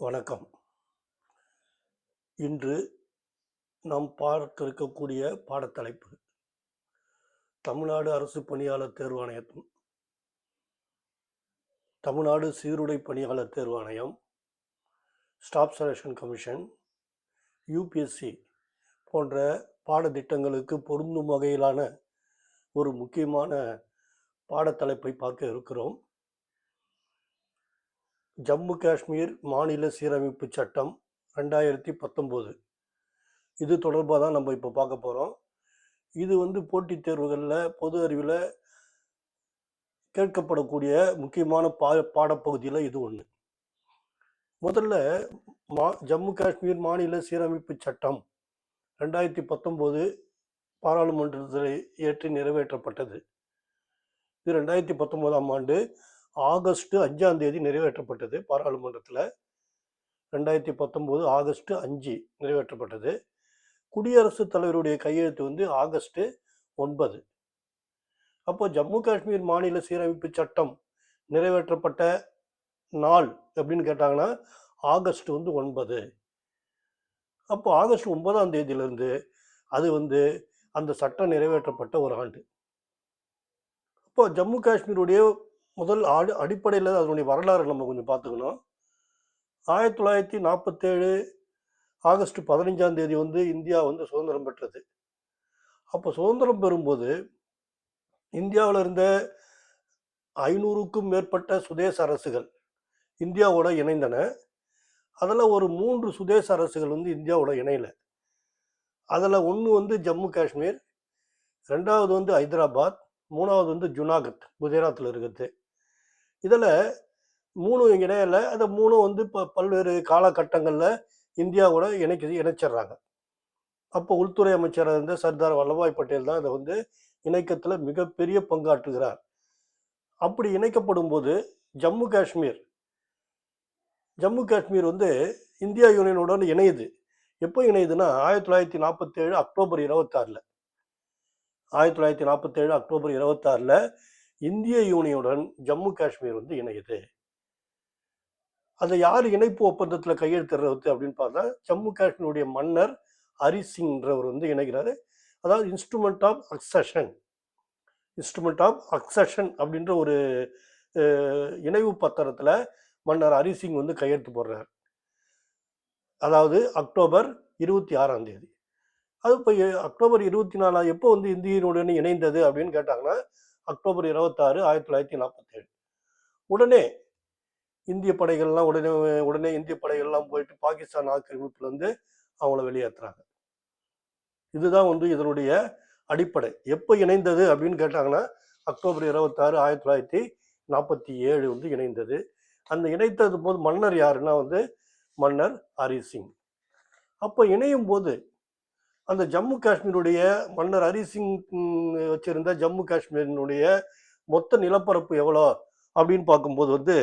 வணக்கம். இன்று நாம் பார்க்க இருக்கக்கூடிய பாடத்தலைப்பு தமிழ்நாடு அரசு பணியாளர் தேர்வாணையம் தமிழ்நாடு சீருடை பணியாளர் தேர்வாணையம் ஸ்டாஃப் செலெக்ஷன் கமிஷன் யூபிஎஸ்சி போன்ற பாடத்திட்டங்களுக்கு பொருந்தும் வகையிலான ஒரு முக்கியமான பாடத்தலைப்பை பார்க்க இருக்கிறோம். ஜம்மு காஷ்மீர் மாநில சீரமைப்பு சட்டம் ரெண்டாயிரத்தி பத்தொம்போது. இது தொடர்பாக தான் நம்ம இப்போ பார்க்க போகிறோம் இது வந்து போட்டித் தேர்வுகளில் பொது அறிவில் கேட்கப்படக்கூடிய முக்கியமான பா பாடப்பகுதியில் இது ஒன்று முதல்ல மா ஜம்மு காஷ்மீர் மாநில சீரமைப்பு சட்டம் ரெண்டாயிரத்தி பத்தொம்போது பாராளுமன்றத்தில் ஏற்றி நிறைவேற்றப்பட்டது. இது ரெண்டாயிரத்தி பத்தொம்போதாம் ஆண்டு ஆகஸ்ட் அஞ்சாம் தேதி நிறைவேற்றப்பட்டது. பாராளுமன்றத்தில் ரெண்டாயிரத்தி பத்தொம்போது ஆகஸ்ட் அஞ்சு நிறைவேற்றப்பட்டது. குடியரசுத் தலைவருடைய கையெழுத்து வந்து ஆகஸ்ட் ஒன்பது. அப்போ ஜம்மு காஷ்மீர் மாநில சீரமைப்பு சட்டம் நிறைவேற்றப்பட்ட நாள் எப்படின்னு கேட்டாங்கன்னா ஆகஸ்ட் வந்து ஒன்பது. அப்போ ஆகஸ்ட் ஒன்பதாம் தேதியிலிருந்து அது வந்து அந்த சட்டம் நிறைவேற்றப்பட்ட ஒரு ஆண்டு. அப்போ ஜம்மு காஷ்மீருடைய முதல் அடி அடிப்படையில் அதனுடைய வரலாறு நம்ம கொஞ்சம் பார்த்துக்கணும். ஆயிரத்தி தொள்ளாயிரத்தி நாற்பத்தேழு ஆகஸ்ட் பதினஞ்சாம் தேதி வந்து இந்தியா வந்து சுதந்திரம் பெற்றது. அப்போ சுதந்திரம் பெறும்போது இந்தியாவில் இருந்த ஐநூறுக்கும் மேற்பட்ட சுதேச அரசுகள் இந்தியாவோட இணைந்தன. அதில் ஒரு மூன்று சுதேச அரசுகள் வந்து இந்தியாவோட இணையல. அதில் ஒன்று வந்து ஜம்மு காஷ்மீர் ரெண்டாவது வந்து ஹைதராபாத் மூணாவது வந்து ஜுனாகத் குஜராத்தில் இருக்குது இதில் மூணு இணையில அந்த மூணும் வந்து இப்போ பல்வேறு காலகட்டங்களில் இந்தியாவோட இணைக்க இணைச்சிடுறாங்க அப்போ உள்துறை அமைச்சராக இருந்த சர்தார் வல்லபாய் பட்டேல் தான் அதை வந்து இணைக்கத்தில் மிகப்பெரிய பங்காற்றுகிறார். அப்படி இணைக்கப்படும் போது ஜம்மு காஷ்மீர் ஜம்மு காஷ்மீர் வந்து இந்தியா யூனியனுடன் இணையுது. எப்போ இணையுதுன்னா ஆயிரத்தி தொள்ளாயிரத்தி நாற்பத்தேழு அக்டோபர் இருபத்தாறில். ஆயிரத்தி தொள்ளாயிரத்தி நாற்பத்தேழு அக்டோபர் இருபத்தாறில் இந்திய யூனியனுடன் ஜம்மு காஷ்மீர் வந்து இணையுது. அதை யார் இணைப்பு ஒப்பந்தத்தில் கையெழுத்திடுறது அப்படின்னு பார்த்தா ஜம்மு காஷ்மீருடைய மன்னர் ஹரிசிங்ன்றவர் வந்து இணைகிறாரு. அதாவது instrument of accession instrument of accession அப்படின்ற ஒரு அஹ், இணைவு பத்திரத்தில் மன்னர் ஹரி சிங் வந்து கையெழுத்து போடுறார். அதாவது அக்டோபர் இருபத்தி ஆறாம் தேதி. அது இப்போ அக்டோபர் இருபத்தி நாலாம் எப்போ வந்து இந்தியனுடன் இணைந்தது அப்படின்னு கேட்டாங்கன்னா அக்டோபர் இருபத்தாறு ஆயிரத்தி தொள்ளாயிரத்தி நாற்பத்தேழு. உடனே இந்திய படைகள்லாம் உடனே உடனே இந்திய படைகள்லாம் போயிட்டு பாகிஸ்தான் ஆக்கிரமிப்புலேருந்து அவங்கள வெளியேற்றுறாங்க இதுதான் வந்து இதனுடைய அடிப்படை. எப்போ இணைந்தது அப்படின்னு கேட்டாங்கன்னா அக்டோபர் இருபத்தாறு ஆயிரத்தி தொள்ளாயிரத்தி நாற்பத்தி ஏழு வந்து இணைந்தது. அந்த இணைத்தது போது மன்னர் யாருன்னா வந்து மன்னர் ஹரி சிங் அப்போ இணையும் போது அந்த ஜம்மு காஷ்மீருடைய மன்னர் ஹரிசிங் வச்சிருந்த ஜம்மு காஷ்மீரினுடைய மொத்த நிலப்பரப்பு எவ்வளோ அப்படின்னு பார்க்கும்போது வந்து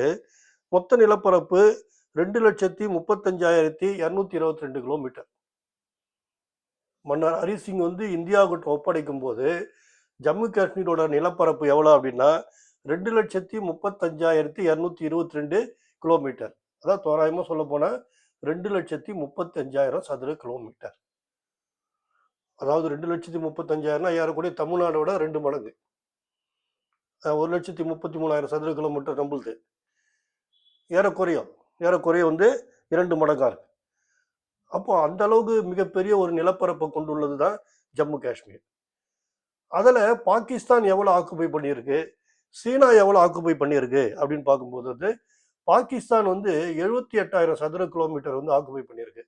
மொத்த நிலப்பரப்பு ரெண்டு லட்சத்தி முப்பத்தஞ்சாயிரத்தி இரநூத்தி இருபத்தி ரெண்டு கிலோமீட்டர். மன்னர் ஹரிசிங் வந்து இந்தியாவுக்கு ஒப்படைக்கும் போது ஜம்மு காஷ்மீரோட நிலப்பரப்பு எவ்வளோ அப்படின்னா ரெண்டு லட்சத்தி முப்பத்தஞ்சாயிரத்தி இரநூத்தி இருபத்தி ரெண்டு கிலோமீட்டர். அதான் தோராயமாக சொல்ல போனால் ரெண்டு லட்சத்தி முப்பத்தஞ்சாயிரம் சதுர கிலோமீட்டர். அதாவது ரெண்டு லட்சத்தி முப்பத்தஞ்சாயிரம்னா கோடி தமிழ்நாடோட ரெண்டு மடங்கு. ஒரு லட்சத்தி முப்பத்தி மூணாயிரம் சதுர கிலோமீட்டர் நம்மளுது. ஏறக்குறைய ஏறக்குறைய வந்து இரண்டு மடங்காக இருக்கு. அப்போ அந்த அளவுக்கு மிகப்பெரிய ஒரு நிலப்பரப்பை கொண்டுள்ளது தான் ஜம்மு காஷ்மீர். அதில் பாகிஸ்தான் எவ்வளோ ஆக்குபை பண்ணியிருக்கு? சீனா எவ்வளோ ஆக்குபை பண்ணியிருக்கு? அப்படின்னு பார்க்கும்போது வந்து பாகிஸ்தான் வந்து எழுபத்தி எட்டாயிரம் சதுர கிலோமீட்டர் வந்து ஆக்குபை பண்ணியிருக்கு.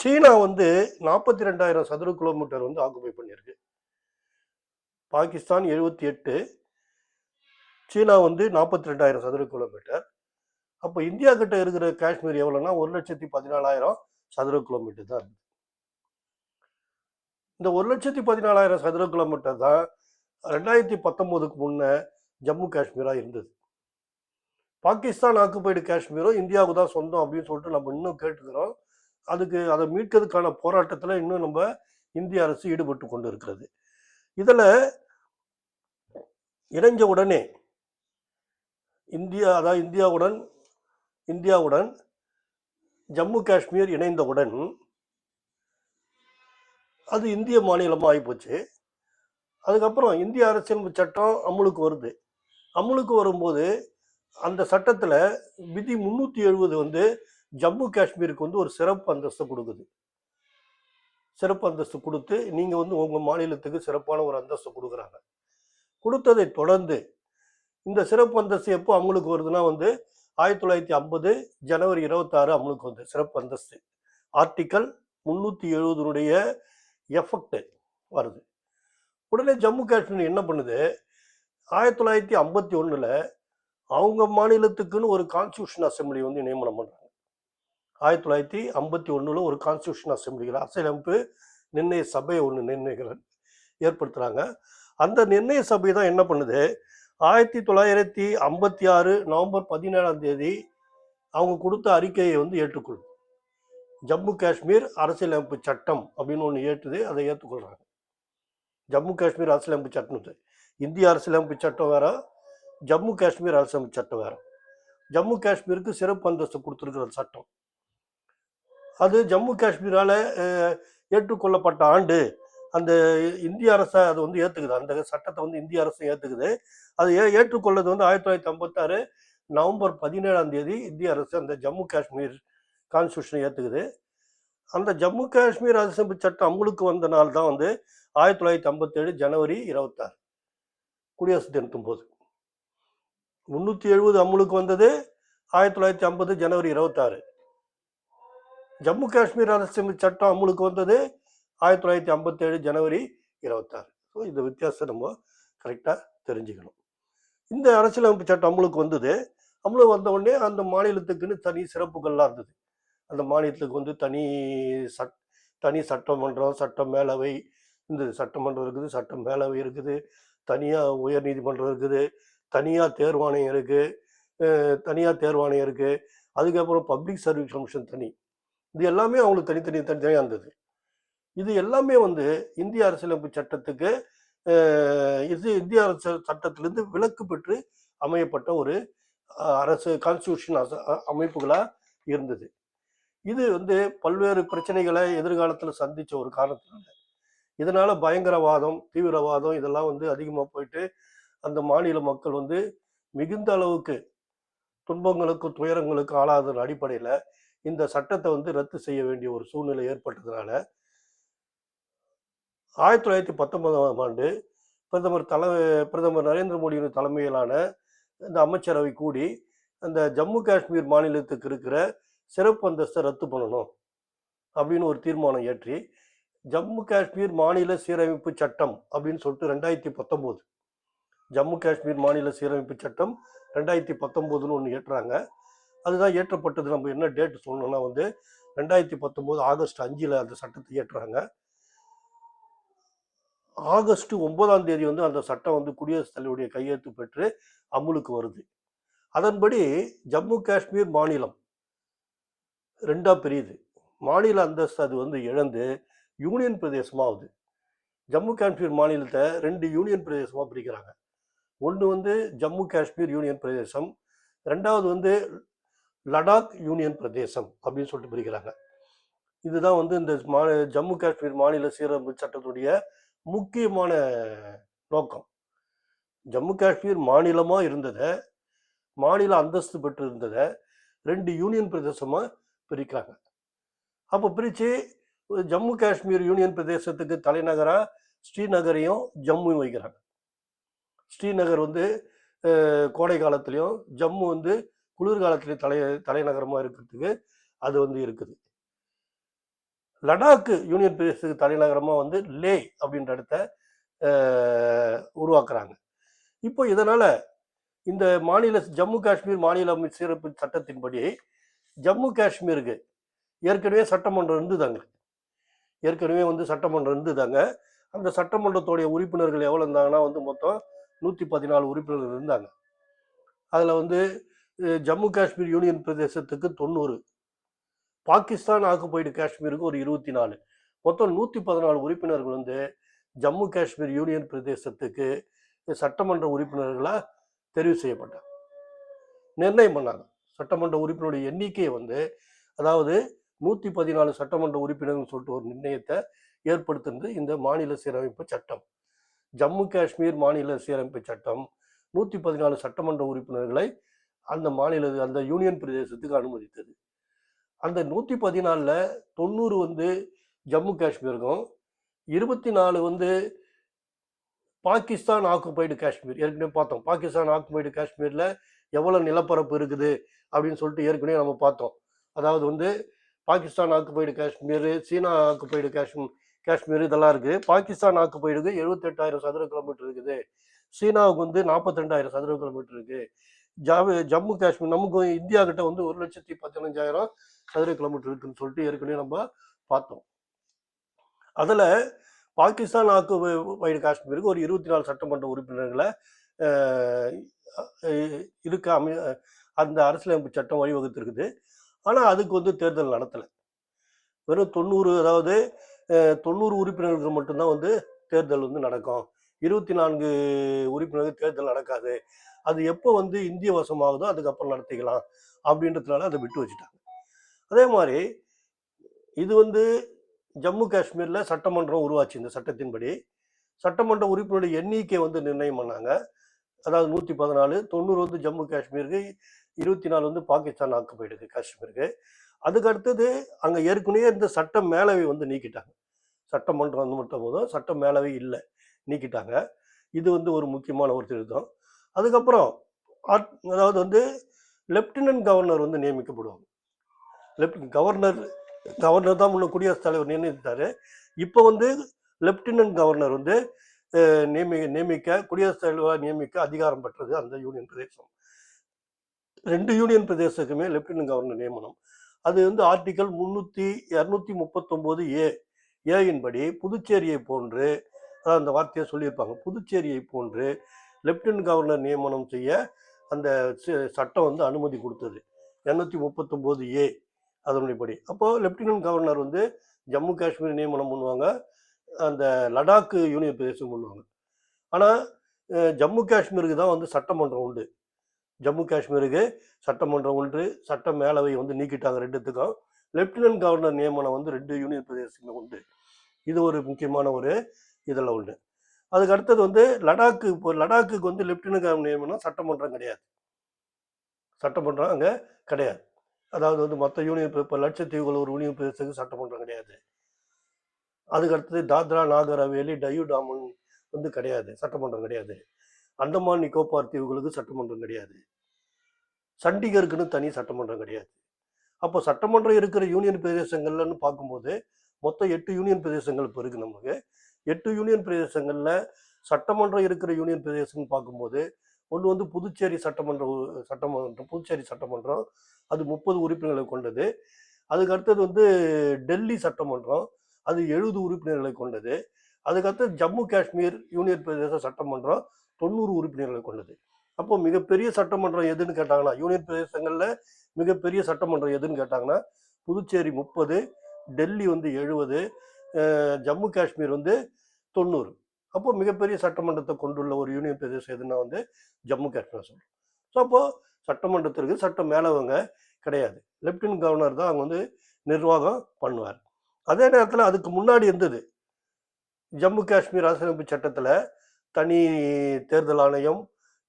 சீனா வந்து நாற்பத்தி ரெண்டாயிரம் சதுர கிலோமீட்டர் வந்து ஆக்குபை பண்ணியிருக்கு. பாகிஸ்தான் எழுபத்தி எட்டு சீனா வந்து நாற்பத்தி ரெண்டாயிரம் சதுர கிலோமீட்டர். அப்போ இந்தியா கிட்ட இருக்கிற காஷ்மீர் எவ்வளோன்னா ஒரு லட்சத்தி பதினாலாயிரம் சதுர கிலோமீட்டர் தான் இருக்கு. இந்த ஒரு லட்சத்தி பதினாலாயிரம் சதுர கிலோமீட்டர் தான் ரெண்டாயிரத்தி பத்தொம்போதுக்கு முன்னே ஜம்மு காஷ்மீராக இருந்தது. பாகிஸ்தான் ஆக்குபைடு காஷ்மீரும் இந்தியாவுக்கு தான் சொந்தம் அப்படின்னு சொல்லிட்டு நம்ம இன்னும் கேட்டுக்கிறோம். அதுக்கு அதை மீட்கிறதுக்கான போராட்டத்தில் இன்னும் நம்ம இந்திய அரசு ஈடுபட்டு கொண்டு இருக்கிறது. இதில் இணைஞ்ச உடனே இந்தியா அதாவது இந்தியாவுடன் இந்தியாவுடன் ஜம்மு காஷ்மீர் இணைந்தவுடன் அது இந்திய மாநிலமாக ஆகிப்போச்சு அதுக்கப்புறம் இந்திய அரசியலமைப்பு சட்டம் அமுலுக்கு வருது. அமுலுக்கு வரும்போது அந்த சட்டத்தில் விதி முந்நூற்றி எழுபது வந்து ஜம்மு காஷ்மீருக்கு வந்து ஒரு சிறப்பு அந்தஸ்து கொடுக்குது. சிறப்பு அந்தஸ்து கொடுத்து நீங்கள் வந்து உங்கள் மாநிலத்துக்கு சிறப்பான ஒரு அந்தஸ்து கொடுக்குறாங்க. கொடுத்ததை தொடர்ந்து இந்த சிறப்பு அந்தஸ்து எப்போ அமலுக்கு வருதுன்னா வந்து ஆயிரத்தி தொள்ளாயிரத்தி ஐம்பது ஜனவரி இருபத்தாறு அமலுக்கு வந்து சிறப்பு அந்தஸ்து. ஆர்டிக்கல் முந்நூற்றி எழுபதுனுடைய எஃபெக்ட் வருது. உடனே ஜம்மு காஷ்மீர் என்ன பண்ணுது? ஆயிரத்தி தொள்ளாயிரத்தி ஐம்பத்தி ஒன்றில் அவங்க மாநிலத்துக்குன்னு ஒரு கான்ஸ்டியூஷன் அசம்பிளி வந்து நியமனம் பண்ணுறாங்க ஆயிரத்தி தொள்ளாயிரத்தி ஐம்பத்தி ஒன்றில் ஒரு கான்ஸ்டியூஷன் அசம்பிளிகள் அரசியலமைப்பு நிர்ணய சபையை ஒன்று நிர்ணயிக்கிற ஏற்படுத்துகிறாங்க அந்த நிர்ணய சபை தான் என்ன பண்ணுது? ஆயிரத்தி தொள்ளாயிரத்தி ஐம்பத்தி ஆறு நவம்பர் பதினேழாம் தேதி அவங்க கொடுத்த அறிக்கையை வந்து ஏற்றுக்கொள்ளும் ஜம்மு காஷ்மீர் அரசியலமைப்பு சட்டம் அப்படின்னு ஒன்று ஏற்றுது அதை ஏற்றுக்கொள்கிறாங்க ஜம்மு காஷ்மீர் அரசியலமைப்பு சட்டம் இந்திய அரசியலமைப்பு சட்டம் வேற ஜம்மு காஷ்மீர் அரசியலமைப்பு சட்டம் வேற. ஜம்மு காஷ்மீருக்கு சிறப்பு அந்தஸ்து கொடுத்துருக்கிற சட்டம். அது ஜம்மு காஷ்மீரால் ஏற்றுக்கொள்ளப்பட்ட ஆண்டு. அந்த இந்திய அரசை அதை வந்து ஏற்றுக்குது அந்த சட்டத்தை வந்து இந்திய அரசு ஏற்றுக்குது அது ஏ ஏற்றுக்கொள்ளது வந்து ஆயிரத்தி தொள்ளாயிரத்தி ஐம்பத்தாறு நவம்பர் பதினேழாம் தேதி இந்திய அரசு அந்த ஜம்மு காஷ்மீர் கான்ஸ்டியூஷனை ஏற்றுக்குது அந்த ஜம்மு காஷ்மீர் அரசமைப்பு சட்டம் அமலுக்கு வந்த நாள் தான் வந்து ஆயிரத்தி தொள்ளாயிரத்தி ஐம்பத்தேழு ஜனவரி இருபத்தாறு குடியரசு தினத்தும் போது. முந்நூற்றி எழுபது அமலுக்கு வந்தது ஆயிரத்தி தொள்ளாயிரத்தி ஐம்பது ஜனவரி இருபத்தாறு. ஜம்மு காஷ்மீர் அரசியல் சட்டம் அமலுக்கு வந்தது ஆயிரத்தி தொள்ளாயிரத்தி ஐம்பத்தேழு ஜனவரி இருபத்தாறு. ஸோ இந்த வித்தியாசம் நம்ம கரெக்டாக தெரிஞ்சுக்கணும். இந்த அரசியலமைப்பு சட்டம் அமலுக்கு வந்தது அமலுக்கு வந்த உடனே அந்த மாநிலத்துக்குன்னு தனி சிறப்புகள்லாம் இருந்தது. அந்த மாநிலத்துக்கு வந்து தனி சட் தனி சட்டமன்றம் சட்ட மேலவை இந்த சட்டமன்றம் இருக்குது சட்டம் மேலவை இருக்குது தனியாக உயர் நீதிமன்றம் இருக்குது தனியாக தேர்வாணையம் இருக்குது தனியாக தேர்வாணையம் இருக்குது அதுக்கப்புறம் பப்ளிக் சர்வீஸ் கமிஷன் தனி. இது எல்லாமே அவங்களுக்கு தனித்தனி தனித்தனியாக இருந்தது. இது எல்லாமே வந்து இந்திய அரசியலமைப்பு சட்டத்துக்கு இது இந்திய அரசு சட்டத்திலிருந்து விலக்கு பெற்று அமையப்பட்ட ஒரு அரசு கான்ஸ்டியூஷன் அமைப்புகளாக இருந்தது. இது வந்து பல்வேறு பிரச்சனைகளை எதிர்காலத்தில் சந்தித்த ஒரு காரணத்தினால. இதனால பயங்கரவாதம் தீவிரவாதம் இதெல்லாம் வந்து அதிகமாக போயிட்டு அந்த மாநில மக்கள் வந்து மிகுந்த அளவுக்கு துன்பங்களுக்கும் துயரங்களுக்கும் ஆளாத அடிப்படையில் இந்த சட்டத்தை வந்து ரத்து செய்ய வேண்டிய ஒரு சூழ்நிலை ஏற்பட்டதுனால ஆயிரத்தி தொள்ளாயிரத்தி பத்தொன்பதாம் ஆண்டு பிரதமர் தலை பிரதமர் நரேந்திர மோடியின் தலைமையிலான இந்த அமைச்சரவை கூடி அந்த ஜம்மு காஷ்மீர் மாநிலத்துக்கு இருக்கிற சிறப்பு அந்தஸ்தை ரத்து பண்ணணும் அப்படின்னு ஒரு தீர்மானம் ஏற்றி ஜம்மு காஷ்மீர் மாநில சீரமைப்பு சட்டம் அப்படின்னு சொல்லிட்டு ரெண்டாயிரத்தி பத்தொம்போது ஜம்மு காஷ்மீர் மாநில சீரமைப்பு சட்டம் ரெண்டாயிரத்தி பத்தொம்போதுன்னு ஒன்று ஏற்றுறாங்க அதுதான் ஏற்றப்பட்டது நம்ம என்ன டேட் சொல்லணும்னா வந்து ரெண்டாயிரத்தி பத்தொம்போது ஆகஸ்ட் அஞ்சில் அந்த சட்டத்தை ஏற்றுறாங்க ஆகஸ்ட் ஒன்பதாம் தேதி வந்து அந்த சட்டம் வந்து குடியரசுத் தலைவருடைய கையெழுத்து பெற்று அமுலுக்கு வருது. அதன்படி ஜம்மு காஷ்மீர் மாநிலம் ரெண்டா பிரியுது. மாநில அந்தஸ்து அது வந்து இழந்து யூனியன் பிரதேசமாகுது ஜம்மு காஷ்மீர் மாநிலத்தை ரெண்டு யூனியன் பிரதேசமாக பிரிக்கிறாங்க. ஒன்று வந்து ஜம்மு காஷ்மீர் யூனியன் பிரதேசம். ரெண்டாவது வந்து லடாக் யூனியன் பிரதேசம் அப்படின்னு சொல்லிட்டு பிரிக்கிறாங்க. இதுதான் வந்து இந்த மா ஜம்மு காஷ்மீர் மாநில சீரமைப்பு சட்டத்துடைய முக்கியமான நோக்கம். ஜம்மு காஷ்மீர் மாநிலமாக இருந்ததை மாநில அந்தஸ்து பெற்று இருந்ததை ரெண்டு யூனியன் பிரதேசமாக பிரிக்கிறாங்க. அப்போ பிரித்து ஜம்மு காஷ்மீர் யூனியன் பிரதேசத்துக்கு தலைநகராக ஸ்ரீநகரையும் ஜம்முவும் வைக்கிறாங்க. ஸ்ரீநகர் வந்து கோடை காலத்துலேயும் ஜம்மு வந்து குளிர்காலத்திலே தலை தலைநகரமாக இருக்கிறதுக்கு அது வந்து இருக்குது. லடாக்கு யூனியன் பிரதேசத்துக்கு தலைநகரமாக வந்து லே அப்படின்ற இடத்த உருவாக்குறாங்க. இப்போ இதனால் இந்த மாநில ஜம்மு காஷ்மீர் மாநில அமைச்சரப்பு சட்டத்தின்படி ஜம்மு காஷ்மீருக்கு ஏற்கனவே சட்டமன்றம் இருந்துதாங்க. ஏற்கனவே வந்து சட்டமன்றம் இருந்துதாங்க. அந்த சட்டமன்றத்துடைய உறுப்பினர்கள் எவ்வளோ இருந்தாங்கன்னா வந்து மொத்தம் நூற்றி பதினாலு உறுப்பினர்கள் இருந்தாங்க. அதில் வந்து ஜம்மு காஷ்மீர் யூனியன் பிரதேசத்துக்கு தொண்ணூறு. பாகிஸ்தான் ஆக்குப்பைடு காஷ்மீருக்கு ஒரு இருபத்தி நாலு மொத்தம் நூற்றி பதினாலு உறுப்பினர்கள் வந்து ஜம்மு காஷ்மீர் யூனியன் பிரதேசத்துக்கு சட்டமன்ற உறுப்பினர்களாக தெரிவு செய்யப்பட்டாங்க. நிர்ணயம் பண்ணாங்க. சட்டமன்ற உறுப்பினருடைய எண்ணிக்கையை வந்து அதாவது நூற்றி பதினாலு சட்டமன்ற உறுப்பினர்னு சொல்லிட்டு ஒரு நிர்ணயத்தை ஏற்படுத்துனது இந்த மாநில சீரமைப்பு சட்டம். ஜம்மு காஷ்மீர் மாநில சீரமைப்பு சட்டம் நூற்றி பதினாலு சட்டமன்ற உறுப்பினர்களை அந்த மாநில அந்த யூனியன் பிரதேசத்துக்கு அனுமதித்தது. அந்த நூற்றி பதினாலில் தொண்ணூறு வந்து ஜம்மு காஷ்மீருக்கும் இருபத்தி நாலு வந்து பாகிஸ்தான் ஆக்குபைடு காஷ்மீர். ஏற்கனவே பார்த்தோம். பாகிஸ்தான் ஆக்குபைடு காஷ்மீரில் எவ்வளோ நிலப்பரப்பு இருக்குது அப்படின்னு சொல்லிட்டு ஏற்கனவே நம்ம பார்த்தோம். அதாவது வந்து Pakistan occupied Kashmir China occupied Kashmir Kashmir இதெல்லாம் இருக்குது பாகிஸ்தான் ஆக்குபைடுக்கு எழுபத்தெட்டாயிரம் சதுர கிலோமீட்டர் இருக்குது. சீனாவுக்கு வந்து நாற்பத்தி ரெண்டாயிரம் சதுர கிலோமீட்டர் இருக்குது ஜாவு ஜம்மு காஷ்மீர் நமக்கு இந்தியா கிட்ட வந்து ஒரு லட்சத்தி பதினஞ்சாயிரம் சதுர கிலோமீட்டர் இருக்குன்னு சொல்லிட்டு ஏற்கனவே நம்ம பார்த்தோம். அதில் பாகிஸ்தான் ஆக்குபைடு காஷ்மீருக்கு ஒரு இருபத்தி நாலு சட்டமன்ற உறுப்பினர்களை இருக்க அமை அந்த அரசியலமைப்பு சட்டம் வழிவகுத்திருக்குது. ஆனால் அதுக்கு வந்து தேர்தல் நடத்தலை. வெறும் தொண்ணூறு அதாவது தொண்ணூறு உறுப்பினர்களுக்கு மட்டும்தான் வந்து தேர்தல் வந்து நடக்கும். இருபத்தி நான்கு உறுப்பினர்கள் தேர்தல் நடக்காது. அது எப்போ வந்து இந்திய வசமாகுதோ அதுக்கப்புறம் நடத்திக்கலாம் அப்படின்றதுனால அதை விட்டு வச்சுட்டாங்க. அதே மாதிரி இது வந்து ஜம்மு காஷ்மீரில் சட்டமன்றம் உருவாச்சு இந்த சட்டத்தின்படி. சட்டமன்ற உறுப்பினருடைய எண்ணிக்கை வந்து நிர்ணயம் பண்ணாங்க. அதாவது நூற்றி பதினாலு தொண்ணூறு வந்து ஜம்மு காஷ்மீருக்கு இருபத்தி நாலு வந்து பாகிஸ்தான் ஆக்குப்பைடுக்கு காஷ்மீருக்கு. அதுக்கு அடுத்தது அங்கே ஏற்கனவே இந்த சட்ட மேலவை வந்து நீக்கிட்டாங்க. சட்டமன்றம் வந்து மட்டும் போதும் சட்ட மேலவை இல்லை நீக்கிட்டாங்க. இது வந்து ஒரு முக்கியமான ஒரு திருத்தம். அதுக்கப்புறம் ஆட்- அதாவது வந்து லெப்டினன்ட் கவர்னர் வந்து நியமிக்கப்படுவாங்க. லெப்ட் கவர்னர் கவர்னர் தான் முன்ன குடியரசுத் தலைவர் நியமித்தார். இப்போ வந்து லெப்டினன்ட் கவர்னர் வந்து நியமி நியமிக்க குடியரசுத் தலைவராக நியமிக்க அதிகாரம் பெற்றது அந்த யூனியன் பிரதேசம். ரெண்டு யூனியன் பிரதேசத்துக்குமே லெப்டினன்ட் கவர்னர் நியமனம். அது வந்து ஆர்டிக்கல் முன்னூற்றி இரநூத்தி முப்பத்தொம்போது ஏ ஏயின்படி புதுச்சேரியை போன்று அந்த வார்த்தையை சொல்லியிருப்பாங்க. புதுச்சேரியை போன்று லெப்டினன்ட் கவர்னர் நியமனம் செய்ய அந்த சட்டம் வந்து அனுமதி கொடுத்தது. இரநூத்தி முப்பத்தொம்போது ஏ அதனுடையபடி. அப்போது லெப்டினன்ட் கவர்னர் வந்து ஜம்மு காஷ்மீர் நியமனம் பண்ணுவாங்க அந்த லடாக்கு யூனியன் பிரதேசம் பண்ணுவாங்க. ஆனால் ஜம்மு காஷ்மீருக்கு தான் வந்து சட்டமன்றம் உண்டு. ஜம்மு காஷ்மீருக்கு சட்டமன்றம் ஒன்று சட்ட மேலவை வந்து நீக்கிட்டாங்க ரெண்டுத்துக்கும். லெப்டினன்ட் கவர்னர் நியமனம் வந்து ரெண்டு யூனியன் பிரதேசங்களும் உண்டு. இது ஒரு முக்கியமான ஒரு இதில் உண்டு. அதுக்கு அடுத்தது வந்து லடாக்கு இப்போ லடாக்குக்கு வந்து லெப்டினன்ட் கவர்னர் நியமனம் சட்டமன்றம் கிடையாது. சட்டமன்றம் அங்கே கிடையாது. அதாவது வந்து மற்ற யூனியன் இப்போ லட்சத்தீவுகள் ஒரு யூனியன் பிரதேசத்துக்கு சட்டமன்றம் கிடையாது. அதுக்கு அடுத்தது தாத்ரா நாகர் ஹவேலி டயூ டாமன் வந்து கிடையாது. சட்டமன்றம் கிடையாது. அந்தமான் நிக்கோபார் தீவுகளுக்கு சட்டமன்றம் கிடையாது. சண்டிகருக்குன்னு தனி சட்டமன்றம் கிடையாது. அப்போ சட்டமன்றம் இருக்கிற யூனியன் பிரதேசங்கள்லன்னு பார்க்கும்போது மொத்தம் எட்டு யூனியன் பிரதேசங்கள் இப்போ இருக்குது நமக்கு. எட்டு யூனியன் பிரதேசங்களில் சட்டமன்றம் இருக்கிற யூனியன் பிரதேசம்னு பார்க்கும்போது ஒன்று வந்து புதுச்சேரி சட்டமன்ற சட்டமன்றம் புதுச்சேரி சட்டமன்றம் அது முப்பது உறுப்பினர்களை கொண்டது. அதுக்கு அடுத்தது வந்து டெல்லி சட்டமன்றம் அது எழுபது உறுப்பினர்களை கொண்டது. அதுக்கடுத்து ஜம்மு காஷ்மீர் யூனியன் பிரதேச சட்டமன்றம் தொண்ணூறு உறுப்பினர்களை கொண்டது. அப்போ மிகப்பெரிய சட்டமன்றம் எதுன்னு கேட்டாங்கன்னா யூனியன் பிரதேசங்களில் மிகப்பெரிய சட்டமன்றம் எதுன்னு கேட்டாங்கன்னா புதுச்சேரி முப்பது டெல்லி வந்து எழுபது ஜம்மு காஷ்மீர் வந்து தொண்ணூறு. அப்போ மிகப்பெரிய சட்டமன்றத்தை கொண்டுள்ள ஒரு யூனியன் பிரதேசம் எதுன்னா வந்து ஜம்மு காஷ்மீர் சொல்கிறோம் ஸோ அப்போது சட்டமன்றத்திற்கு சட்டம் மேலவங்க கிடையாது. லெப்டினன்ட் கவர்னர் தான் அவங்க வந்து நிர்வாகம் பண்ணுவார். அதே நேரத்தில் அதுக்கு முன்னாடி இருந்தது ஜம்மு காஷ்மீர் அரசியலமைப்பு சட்டத்தில் தனி தேர்தல் ஆணையம்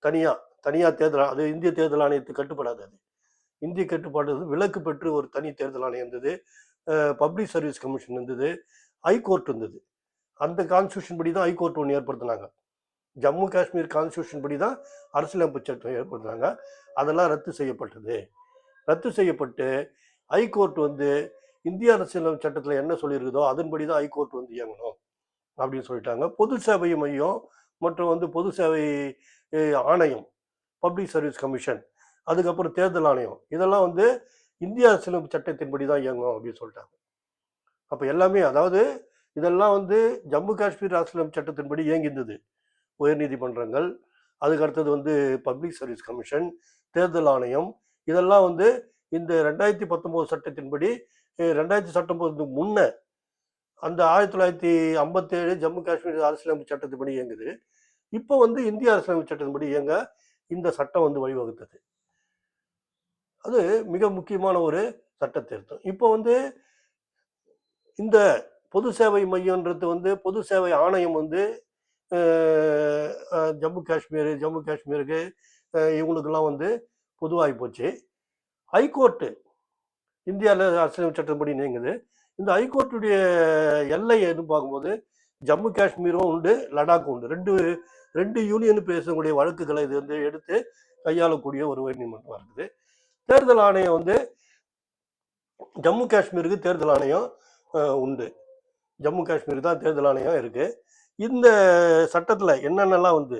தனியாக தனியாக தேர்தல் அது இந்திய தேர்தல் ஆணையத்துக்கு கட்டுப்படாது அது. இந்திய கட்டுப்பாடு விலக்கு பெற்று ஒரு தனி தேர்தல் ஆணையம் இருந்தது. பப்ளிக் சர்வீஸ் கமிஷன் இருந்தது. ஹைகோர்ட் இருந்தது அந்த கான்ஸ்டியூஷன் படி தான் ஹைகோர்ட் ஒன்று ஏற்படுத்தினாங்க. ஜம்மு காஷ்மீர் கான்ஸ்டியூஷன் படி தான் அரசியலமைப்பு சட்டம் ஏற்படுத்தினாங்க. அதெல்லாம் ரத்து செய்யப்பட்டது. ரத்து செய்யப்பட்டு ஹைகோர்ட் வந்து இந்திய அரசியலமைப்பு சட்டத்தில் என்ன சொல்லியிருக்குதோ அதன்படி தான் ஹைகோர்ட் வந்து இயங்கணும் அப்படின்னு சொல்லிட்டாங்க. பொது சேவை மையம் மற்றும் வந்து பொது சேவை ஆணையம் பப்ளிக் சர்வீஸ் கமிஷன் அதுக்கப்புறம் தேர்தல் ஆணையம் இதெல்லாம் வந்து இந்திய அரசியலமைப்பு சட்டத்தின்படி தான் இயங்கும் அப்படின்னு சொல்லிட்டாங்க. அப்போ எல்லாமே அதாவது இதெல்லாம் வந்து ஜம்மு காஷ்மீர் அரசியலமைப்பு சட்டத்தின்படி இயங்கியிருந்தது உயர்நீதிமன்றங்கள் அதுக்கு அடுத்தது வந்து பப்ளிக் சர்வீஸ் கமிஷன் தேர்தல் ஆணையம் இதெல்லாம் வந்து இந்த ரெண்டாயிரத்தி பத்தொம்போது சட்டத்தின்படி ரெண்டாயிரத்தி சட்டம்போது முன்ன அந்த ஆயிரத்தி தொள்ளாயிரத்தி ஐம்பத்தேழு ஜம்மு காஷ்மீர் அரசியலமைப்பு சட்டத்தின்படி இயங்குது. இப்போ வந்து இந்திய அரசியலமைப்பு சட்டத்தின்படி இயங்க இந்த சட்டம் வந்து வழிவகுத்தது. அது மிக முக்கியமான ஒரு சட்ட திருத்தம். இப்போ வந்து இந்த பொது சேவை மையன்றது வந்து பொது சேவை ஆணையம் வந்து ஜம்மு காஷ்மீர் ஜம்மு காஷ்மீருக்கு இவங்களுக்கெல்லாம் வந்து பொதுவாகி போச்சு. ஹைகோர்ட்டு இந்தியாவில் அரசியல் சட்டப்படி நீங்குது. இந்த ஹைகோர்ட்டுடைய எல்லை எது பார்க்கும்போது ஜம்மு காஷ்மீரும் உண்டு லடாக்கும் உண்டு. ரெண்டு ரெண்டு யூனியன் பேசக்கூடிய வழக்குகளை இது வந்து எடுத்து கையாளக்கூடிய ஒரு உயர்நீதிமன்றம் இருக்குது. தேர்தல் ஆணையம் வந்து ஜம்மு காஷ்மீருக்கு தேர்தல் ஆணையம் உண்டு. ஜம்மு காஷ்மீர் தான் தேர்தல் ஆணையம் இருக்குது இந்த சட்டத்தில் என்னென்னலாம் வந்து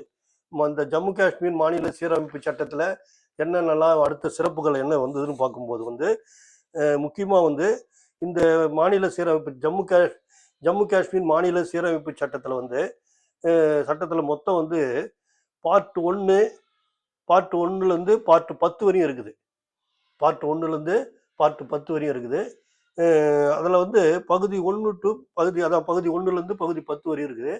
அந்த ஜம்மு காஷ்மீர் மாநில சீரமைப்பு சட்டத்தில் என்னென்னலாம் அடுத்த சிறப்புகள் என்ன வந்ததுன்னு பார்க்கும்போது வந்து முக்கியமாக வந்து இந்த மாநில சீரமைப்பு ஜம்மு காஷ் ஜம்மு காஷ்மீர் மாநில சீரமைப்பு சட்டத்தில் வந்து சட்டத்தில் மொத்தம் வந்து பார்ட் ஒன்று பார்ட் ஒன்றுலேருந்து பார்ட் பத்து வரையும் இருக்குது. பார்ட் ஒன்றுலேருந்து பார்ட் பத்து வரையும் இருக்குது. அதில் வந்து பகுதி ஒன்று டு பகுதி அதான் பகுதி ஒன்றுலேருந்து பகுதி பத்து வரையும் இருக்குது.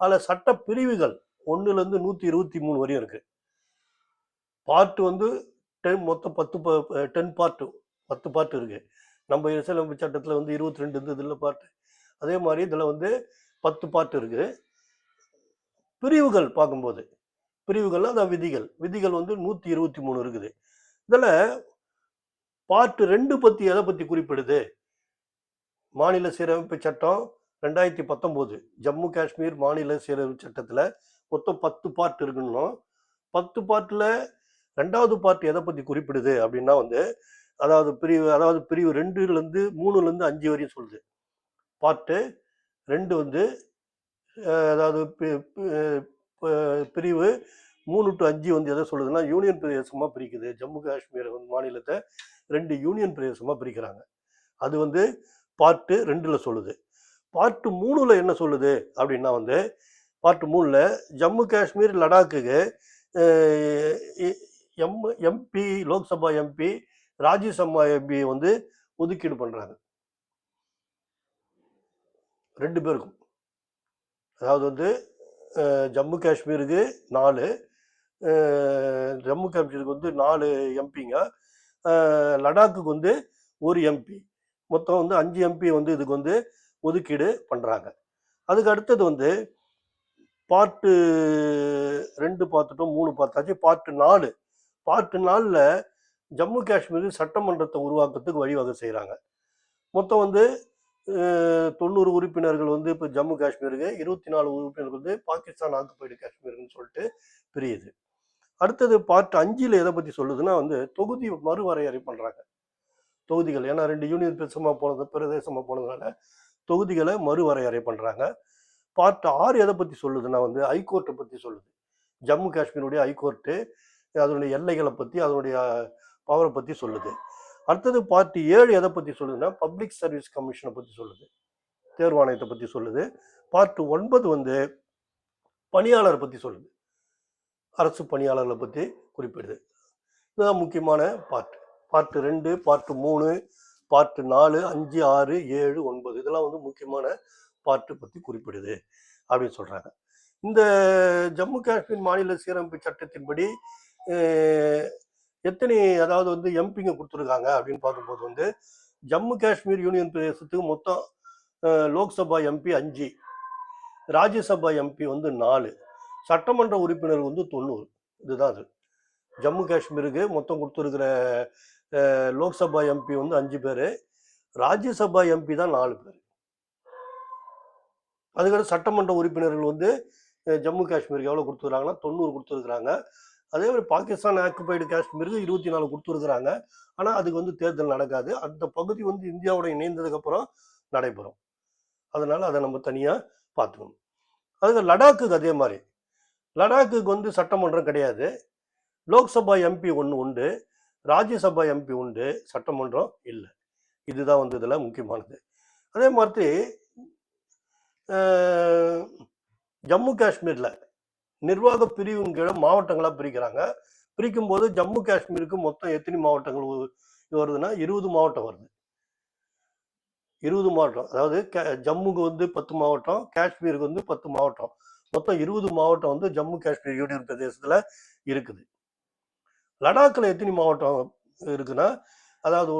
அதில் சட்ட பிரிவுகள் ஒன்றுலேருந்து நூற்றி இருபத்தி மூணு வரையும் இருக்குது பார்ட்டு வந்து டென் மொத்தம் பத்து டென் பார்ட்டு பத்து பார்ட் இருக்குது நம்ம இசையமைப்பு சட்டத்தில் வந்து இருபத்தி ரெண்டு இருந்தது இல்லை பார்ட்டு அதே மாதிரி இதில் வந்து பத்து பார்ட் இருக்குது பிரிவுகள் பார்க்கும்போது பிரிவுகள்லாம் அதான் விதிகள். விதிகள் வந்து நூற்றி இருபத்தி மூணு இருக்குது. இதில் பார்ட் ரெண்டு பற்றி எதை பற்றி குறிப்பிடுது? மாநில சீரமைப்பு சட்டம் ரெண்டாயிரத்தி பத்தொம்போது. ஜம்மு காஷ்மீர் மாநில சீரமைப்பு சட்டத்தில் மொத்தம் பத்து பார்ட் இருக்கணும் பத்து பார்ட்டில் ரெண்டாவது பார்ட் எதை பற்றி குறிப்பிடுது அப்படின்னா வந்து அதாவது பிரிவு அதாவது பிரிவு ரெண்டுலேருந்து மூணுலேருந்து அஞ்சு வரையும் சொல்லுது. பார்ட்டு ரெண்டு வந்து அதாவது பிரிவு மூணு டு அஞ்சு வந்து எதை சொல்லுதுன்னா யூனியன் பிரதேசமாக பிரிக்குது. ஜம்மு காஷ்மீர் மாநிலத்தை ரெண்டு யூனியன் பிரதேசமாக பிரிக்கிறாங்க. அது வந்து பார்ட்டு ரெண்டில் சொல்லுது. பார்ட்டு மூணில் என்ன சொல்லுது அப்படின்னா வந்து பார்ட் மூணில் Jammu Kashmir லடாக்குக்கு M MP Lok Sabha MP Rajya Sabha MP வந்து ஒதுக்கீடு பண்ணுறாங்க ரெண்டு பேருக்கும். அதாவது வந்து ஜம்மு காஷ்மீருக்கு நாலு ஜம்மு காஷ்மீருக்கு வந்து நாலு எம்பிங்க. லடாக்குக்கு வந்து ஒரு எம்பி மொத்தம் வந்து அஞ்சு எம்பி வந்து இதுக்கு வந்து ஒதுக்கீடு பண்ணுறாங்க அதுக்கு அடுத்தது வந்து பார்ட்டு ரெண்டு பார்த்துட்டோம் மூணு பார்த்தாச்சு. பார்ட்டு நாலு. பார்ட்டு நாலில் ஜம்மு காஷ்மீர் சட்டமன்றத்தை உருவாக்கத்துக்கு வழிவகை செய்கிறாங்க மொத்தம் வந்து தொண்ணூறு உறுப்பினர்கள் வந்து இப்போ ஜம்மு காஷ்மீருக்கு இருபத்தி நாலு உறுப்பினர்கள் வந்து பாகிஸ்தான் ஆக்குப்பைடு காஷ்மீர்னு சொல்லிட்டு பிரியுது. அடுத்தது பார்ட் அஞ்சில் எதை பற்றி சொல்லுதுன்னா வந்து தொகுதி மறுவரையறை பண்ணுறாங்க தொகுதிகள் ஏன்னா ரெண்டு யூனியன் பிரதேசமாக போனது பிரதேசமாக போனதுனால தொகுதிகளை மறுவரையறை பண்ணுறாங்க பார்ட் ஆறு எதை பற்றி சொல்லுதுன்னா வந்து ஹைகோர்ட்டை பற்றி சொல்லுது. ஜம்மு காஷ்மீருடைய ஹைகோர்ட்டு அதனுடைய எல்லைகளை பற்றி அதனுடைய பவரை பற்றி சொல்லுது. அடுத்தது பார்ட் ஏழு எதை பற்றி சொல்லுதுன்னா பப்ளிக் சர்வீஸ் கமிஷனை பற்றி சொல்லுது. தேர்வாணையத்தை பற்றி சொல்லுது. பார்ட் ஒன்பது வந்து பணியாளரை பற்றி சொல்லுது. அரசு பணியாளர்களை பற்றி குறிப்பிடுது. இதுதான் முக்கியமான பார்ட் பார்ட் ரெண்டு பார்ட் மூணு பார்ட் நாலு அஞ்சு ஆறு ஏழு ஒன்பது இதெல்லாம் வந்து முக்கியமான பார்ட்டு பற்றி குறிப்பிடுது அப்படின்னு சொல்கிறாங்க இந்த ஜம்மு காஷ்மீர் மாநில சீரமைப்பு சட்டத்தின்படி எத்தனை அதாவது வந்து எம்பிங்க கொடுத்துருக்காங்க அப்படின்னு பார்க்கும்போது வந்து ஜம்மு காஷ்மீர் யூனியன் பிரதேசத்துக்கு மொத்தம் லோக்சபா எம்பி அஞ்சு ராஜ்யசபா எம்பி வந்து நாலு. சட்டமன்ற உறுப்பினர் வந்து தொண்ணூறு. இதுதான் அது. ஜம்மு காஷ்மீருக்கு மொத்தம் கொடுத்துருக்கிற லோக்சபா எம்பி வந்து அஞ்சு பேர். ராஜ்யசபா எம்பி தான் நாலு பேர். அதுக்கடுத்து சட்டமன்ற உறுப்பினர்கள் வந்து ஜம்மு காஷ்மீருக்கு எவ்வளோ கொடுத்துருக்காங்கன்னா தொண்ணூறு கொடுத்துருக்குறாங்க. அதே மாதிரி பாகிஸ்தான் ஆக்குபைடு காஷ்மீருக்கு இருபத்தி நாலு கொடுத்துருக்குறாங்க. ஆனால் அதுக்கு வந்து தேர்தல் நடக்காது. அந்த பகுதி வந்து இந்தியாவோட இணைந்ததுக்கப்புறம் நடைபெறும். அதனால் அதை நம்ம தனியாக பார்த்துக்கணும். அதுக்கு லடாக்குக்கு அதே மாதிரி. லடாக்குக்கு வந்து சட்டமன்றம் கிடையாது. லோக்சபா எம்பி ஒன்று உண்டு. ராஜ்யசபா எம்பி உண்டு. சட்டமன்றம் இல்லை. இதுதான் வந்து இதில் முக்கியமானது. அதே மாதிரி ஜம்மு காஷ்மீரில் நிர்வாக பிரிவின் கீழே மாவட்டங்களாக பிரிக்கிறாங்க. பிரிக்கும்போது ஜம்மு காஷ்மீருக்கு மொத்தம் எத்தனை மாவட்டங்கள் வருதுன்னா இருபது மாவட்டம் வருது. இருபது மாவட்டம். அதாவது ஜம்முக்கு வந்து பத்து மாவட்டம் காஷ்மீருக்கு வந்து பத்து மாவட்டம். மொத்தம் இருபது மாவட்டம் வந்து ஜம்மு காஷ்மீர் யூனியன் பிரதேசத்தில் இருக்குது. லடாக்கில் எத்தனை மாவட்டம் இருக்குன்னா அதாவது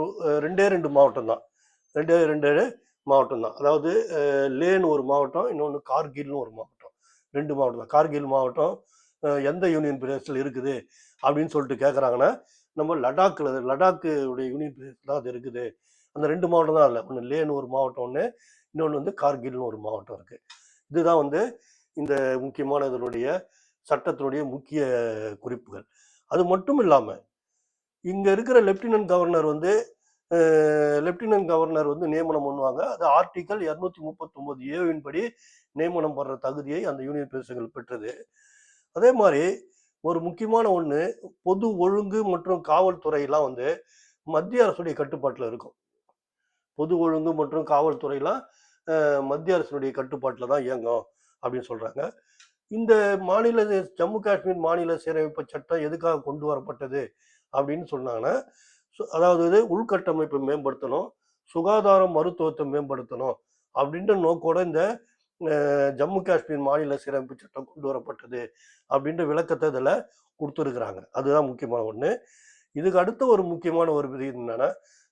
ரெண்டே ரெண்டு மாவட்டம் தான் ரெண்டே ரெண்டு மாவட்டம் தான் அதாவது லேன்னு லேன் ஒரு மாவட்டம் இன்னொன்று கார்கில்னு ஒரு மாவட்டம். ரெண்டு மாவட்டம் தான் கார்கில் மாவட்டம் எந்த யூனியன் பிரதேசத்தில் இருக்குது அப்படின்னு சொல்லிட்டு கேட்குறாங்கன்னா நம்ம லடாக்கில் லடாக்கு உடைய யூனியன் பிரதேசத்தில் தான் அது இருக்குது. அந்த ரெண்டு மாவட்டம் தான் இல்லை ஒன்று லேன்னு ஒரு மாவட்டம் ஒன்று இன்னொன்று வந்து கார்கில்னு ஒரு மாவட்டம் இருக்குது இதுதான் வந்து இந்த முக்கியமான இதனுடைய சட்டத்தினுடைய முக்கிய குறிப்புகள். அது மட்டும் இல்லாமல் இங்கே இருக்கிற லெப்டினன்ட் கவர்னர் வந்து லெப்டினன்ட் கவர்னர் வந்து நியமனம் பண்ணுவாங்க. அது ஆர்டிக்கல் இரநூத்தி முப்பத்தொம்போது ஏவின் படி நியமனம் பண்ணுற தகுதியை அந்த யூனியன் பிரதேசங்கள் பெற்றது. அதே மாதிரி ஒரு முக்கியமான ஒன்று பொது ஒழுங்கு மற்றும் காவல்துறையெல்லாம் வந்து மத்திய அரசுடைய கட்டுப்பாட்டில் இருக்கும். பொது ஒழுங்கு மற்றும் காவல்துறையெல்லாம் மத்திய அரசுடைய கட்டுப்பாட்டில் தான் இயங்கும். அப்படின்னு சொல்கிறாங்க இந்த மாநில ஜம்மு காஷ்மீர் மாநில சீரமைப்பு சட்டம் எதுக்காக கொண்டு வரப்பட்டது அப்படின்னு சொன்னாங்கன்னா சு- அதாவது இது உள்கட்டமைப்பை மேம்படுத்தணும் சுகாதாரம் மருத்துவத்தை மேம்படுத்தணும் அப்படின்ற நோக்கோட இந்த ஜம்மு காஷ்மீர் மாநில சீரமைப்பு சட்டம் கொண்டு வரப்பட்டது அப்படின்ற விளக்கத்தை இதில் கொடுத்துருக்குறாங்க. அதுதான் முக்கியமான ஒன்று இதுக்கு அடுத்த ஒரு முக்கியமான ஒரு விதி என்னென்னா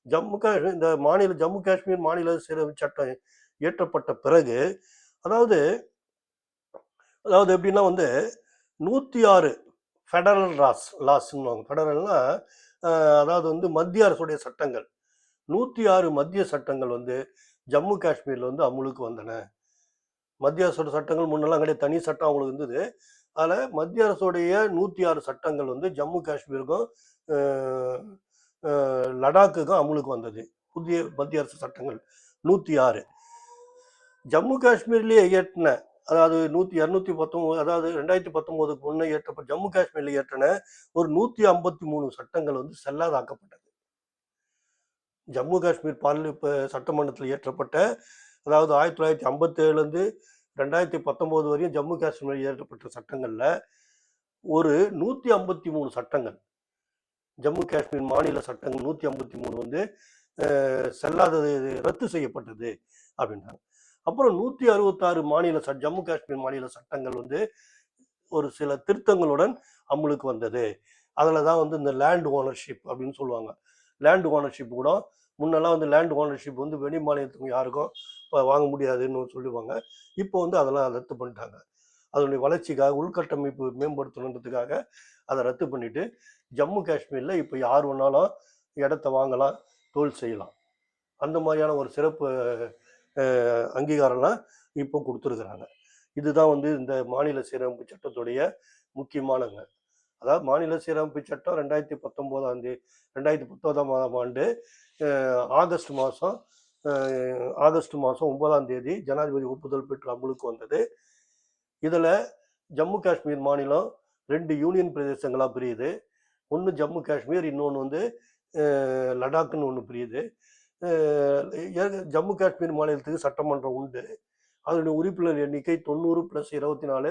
ஜம்மு காஷ்மீர் இந்த மாநில ஜம்மு காஷ்மீர் மாநில சீரமைப்பு சட்டம் இயற்றப்பட்ட பிறகு அதாவது அதாவது எப்படின்னா வந்து நூற்றி ஆறு ஃபெடரல் ராஸ் லாஸ்ன்னுவாங்க ஃபெடரல்னா அதாவது வந்து மத்திய அரசுடைய சட்டங்கள். நூற்றி ஆறு மத்திய சட்டங்கள் வந்து ஜம்மு காஷ்மீரில் வந்து அமுலுக்கு வந்தன. மத்திய அரசோட சட்டங்கள் முன்னெல்லாம் கிடையாது. தனி சட்டம் அவங்களுக்கு இருந்தது. அதில் மத்திய அரசுடைய நூற்றி ஆறு சட்டங்கள் வந்து ஜம்மு காஷ்மீருக்கும் லடாக்குக்கும் அமுலுக்கு வந்தது. புதிய மத்திய அரசு சட்டங்கள் நூற்றி ஆறு. ஜம்மு காஷ்மீர்லேயே இயற்றின அதாவது நூற்றி இரநூத்தி பத்தொன்பது அதாவது ரெண்டாயிரத்தி பத்தொன்பதுக்கு முன்னே ஏற்றப்பட்ட ஜம்மு காஷ்மீரில் ஏற்றின ஒரு நூற்றி ஐம்பத்தி மூணு சட்டங்கள் வந்து செல்லாதாக்கப்பட்டது. ஜம்மு காஷ்மீர் பார்லி சட்டமன்றத்தில் இயற்றப்பட்ட அதாவது ஆயிரத்தி தொள்ளாயிரத்தி ஐம்பத்தேழுலேருந்து ரெண்டாயிரத்தி பத்தொம்போது வரையும் ஜம்மு காஷ்மீரில் ஏற்றப்பட்ட சட்டங்களில் ஒரு நூற்றி ஐம்பத்தி மூணு சட்டங்கள் ஜம்மு காஷ்மீர் மாநில சட்டங்கள் நூற்றி ஐம்பத்தி மூணு வந்து செல்லாதது ரத்து செய்யப்பட்டது அப்படின்றாங்க. அப்புறம் நூற்றி அறுபத்தாறு மாநில சட் ஜம்மு காஷ்மீர் மாநில சட்டங்கள் வந்து ஒரு சில திருத்தங்களுடன் அமலுக்கு வந்தது. அதில் தான் வந்து இந்த லேண்ட் ஓனர்ஷிப் அப்படின்னு சொல்லுவாங்க. லேண்ட் ஓனர்ஷிப் கூட முன்னெல்லாம் வந்து லேண்ட் ஓனர்ஷிப் வந்து வெளி மாநிலத்துக்கு யாருக்கும் இப்போ வாங்க முடியாதுன்னு சொல்லுவாங்க. இப்போ வந்து அதெல்லாம் ரத்து பண்ணிட்டாங்க. அதனுடைய வளர்ச்சிக்காக உள்கட்டமைப்பு மேம்படுத்தணுன்றதுக்காக அதை ரத்து பண்ணிட்டு ஜம்மு காஷ்மீரில் இப்போ யார் வேணாலும் இடத்த வாங்கலாம் தொழில் செய்யலாம். அந்த மாதிரியான ஒரு சிறப்பு அங்கீகாரம்லாம் இப்போ கொடுத்துருக்குறாங்க. இதுதான் வந்து இந்த மாநில சீரமைப்பு சட்டத்துடைய முக்கியமானங்க அதாவது மாநில சீரமைப்பு சட்டம் ரெண்டாயிரத்தி பத்தொம்போதாம் தேதி ரெண்டாயிரத்தி பத்தொன்பதாம் ஆண்டு ஆகஸ்ட் மாதம் ஆகஸ்ட் மாதம் ஒன்பதாம் தேதி ஜனாதிபதி ஒப்புதல் பெற்று அமலுக்கு வந்தது. இதில் ஜம்மு காஷ்மீர் மாநிலம் ரெண்டு யூனியன் பிரதேசங்களாக பிரியுது. ஒன்று ஜம்மு காஷ்மீர் இன்னொன்று வந்து லடாக்னு லடாக்குன்னு ஒன்று பிரியுது. ஜம்மு காஷ்மீர் மாநிலத்துக்கு சட்டமன்றம் உண்டு. அதனுடைய உறுப்பினர் எண்ணிக்கை தொண்ணூறு ப்ளஸ் இருபத்தி நாலு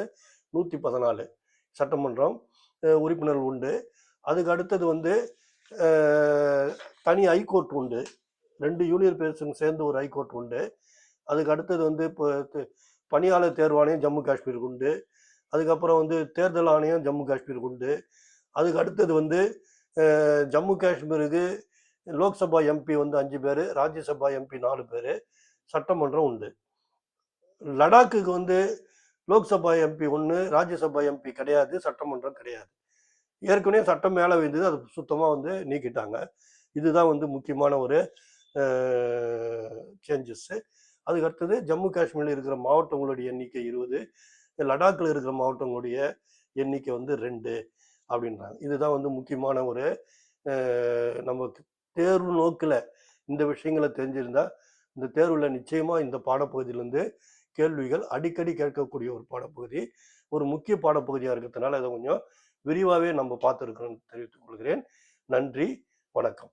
நூற்றி பதினாலு சட்டமன்றம் உறுப்பினர் உண்டு. அதுக்கு அடுத்தது வந்து தனி ஹைகோர்ட் உண்டு. ரெண்டு யூனியன் பிரதேசம் சேர்ந்து ஒரு ஹைகோர்ட் உண்டு. அதுக்கு அடுத்தது வந்து இப்போ பணியாளர் தேர்வாணையம் ஜம்மு காஷ்மீருக்கு உண்டு. அதுக்கப்புறம் வந்து தேர்தல் ஆணையம் ஜம்மு காஷ்மீருக்கு உண்டு. அதுக்கு அடுத்தது வந்து ஜம்மு காஷ்மீருக்கு லோக்சபா எம்பி வந்து அஞ்சு பேர் ராஜ்யசபா எம்பி நாலு பேர் சட்டமன்றம் உண்டு. லடாக்குக்கு வந்து லோக்சபா எம்பி ஒன்று ராஜ்யசபா எம்பி கிடையாது சட்டமன்றம் கிடையாது. ஏற்கனவே சட்டம் மேலே வந்தது அது சுத்தமாக வந்து நீக்கிட்டாங்க. இதுதான் வந்து முக்கியமான ஒரு சேஞ்சஸ்ஸு அதுக்கு அடுத்தது ஜம்மு காஷ்மீரில் இருக்கிற மாவட்டங்களுடைய எண்ணிக்கை இருபது லடாக்கில் இருக்கிற மாவட்டங்களுடைய எண்ணிக்கை வந்து ரெண்டு அப்படின்றாங்க. இதுதான் வந்து முக்கியமான ஒரு நமக்கு தேர்வு நோக்கில் இந்த விஷயங்களை தெரிஞ்சிருந்தா இந்த தேர்வில் நிச்சயமாக இந்த பாடப்பகுதியிலேருந்து கேள்விகள் அடிக்கடி கேட்கக்கூடிய ஒரு பாடப்பகுதி ஒரு முக்கிய பாடப்பகுதியாக இருக்கிறதுனால அதை கொஞ்சம் விரிவாகவே நம்ம பார்த்துருக்கோம்னு தெரிவித்துக் கொள்கிறேன். நன்றி வணக்கம்.